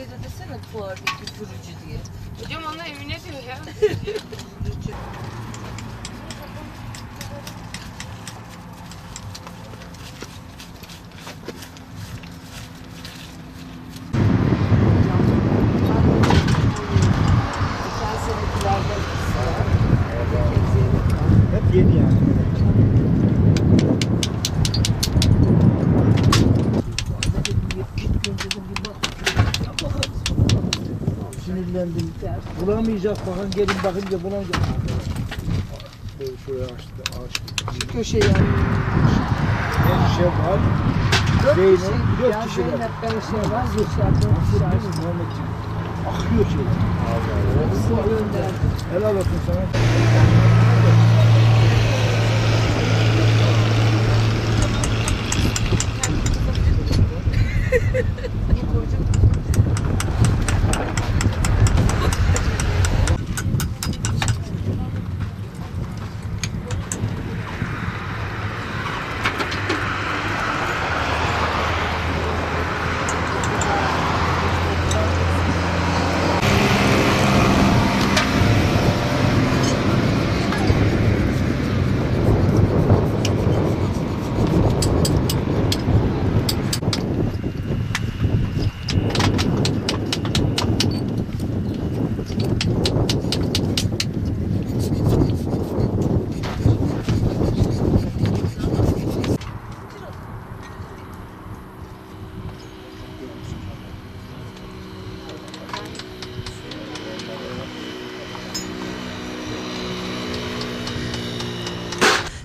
Hocaya da desene fuardaki sürücü diye. Hocam ona Emine diyor ya. Hep yeni yani. Sinirlendim. Bulamayacak bakın gelin bakın diye bulamayacak. Böyle şuraya açtı, açtı. Şu köşe yani. Ben Şevval, Dört Zeynep, kişi. dört Ya kişiler. Zeynep ben şey var. Gülşah dört kişi. Muhammedciğim. Akıyor şey. Hepsini gönderdim. Helal olsun sana.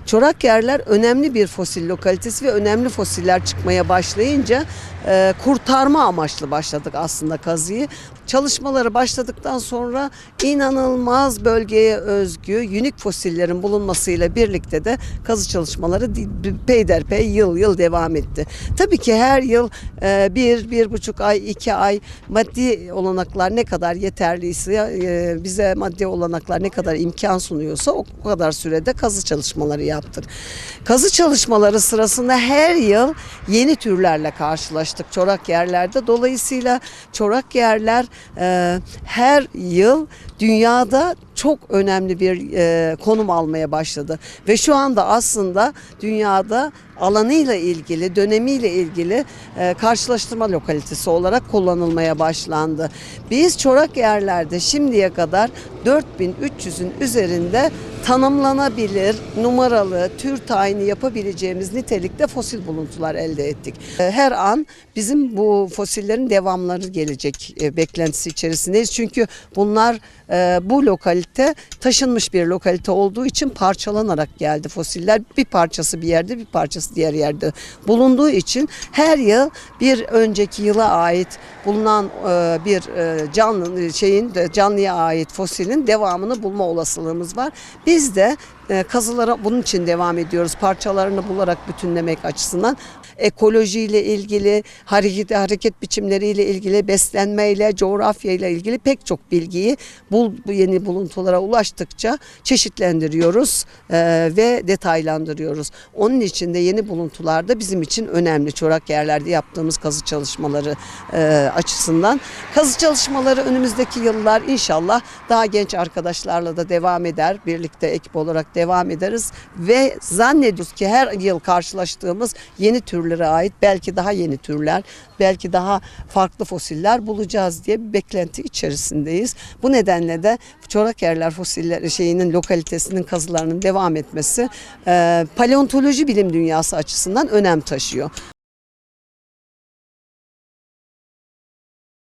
Çorak yerler önemli bir fosil lokalitesi ve önemli fosiller çıkmaya başlayınca e, kurtarma amaçlı başladık aslında kazıyı. Çalışmaları başladıktan sonra inanılmaz bölgeye özgü unik fosillerin bulunmasıyla birlikte de kazı çalışmaları peyderpey yıl yıl devam etti. Tabii ki her yıl e, bir, bir buçuk ay, iki ay maddi olanaklar ne kadar yeterliyse, e, bize maddi olanaklar ne kadar imkan sunuyorsa o kadar sürede kazı çalışmaları yaptık. Kazı çalışmaları sırasında her yıl yeni türlerle karşılaştık çorak yerlerde. Dolayısıyla çorak yerler e, her yıl dünyada çok önemli bir e, konum almaya başladı. Ve şu anda aslında dünyada alanıyla ilgili, dönemiyle ilgili e, karşılaştırma lokalitesi olarak kullanılmaya başlandı. Biz çorak yerlerde şimdiye kadar 4300'ün üzerinde tanımlanabilir, numaralı, tür tayini yapabileceğimiz nitelikte fosil buluntular elde ettik. E, Her an bizim bu fosillerin devamları gelecek e, beklentisi içerisindeyiz. Çünkü bunlar e, bu lokalite taşınmış bir lokalite olduğu için parçalanarak geldi fosiller. Bir parçası bir yerde, bir parçası diğer yerde bulunduğu için her yıl bir önceki yıla ait bulunan e, bir e, canlı şeyin de canlıya ait fosilin devamını bulma olasılığımız var. Biz de e, kazılara bunun için devam ediyoruz. Parçalarını bularak bütünlemek açısından ekolojiyle ilgili, hareket hareket biçimleriyle ilgili, beslenmeyle, coğrafyayla ilgili pek çok bilgiyi bul, bu yeni buluntulara ulaştıkça çeşitlendiriyoruz e, ve detaylandırıyoruz. Onun için de yeni buluntular da bizim için önemli. Çorak yerlerde yaptığımız kazı çalışmaları e, açısından. Kazı çalışmaları önümüzdeki yıllar inşallah daha genç arkadaşlarla da devam eder. Birlikte ekip olarak devam ederiz ve zannediyoruz ki her yıl karşılaştığımız yeni türlere ait belki daha yeni türler, belki daha farklı fosiller bulacağız diye bir beklenti içerisindeyiz. Bu nedenle de çorak yerler fosiller şeyinin lokalitesinin kazılarının devam etmesi e, paleontoloji bilim dünyası açısından önem taşıyor.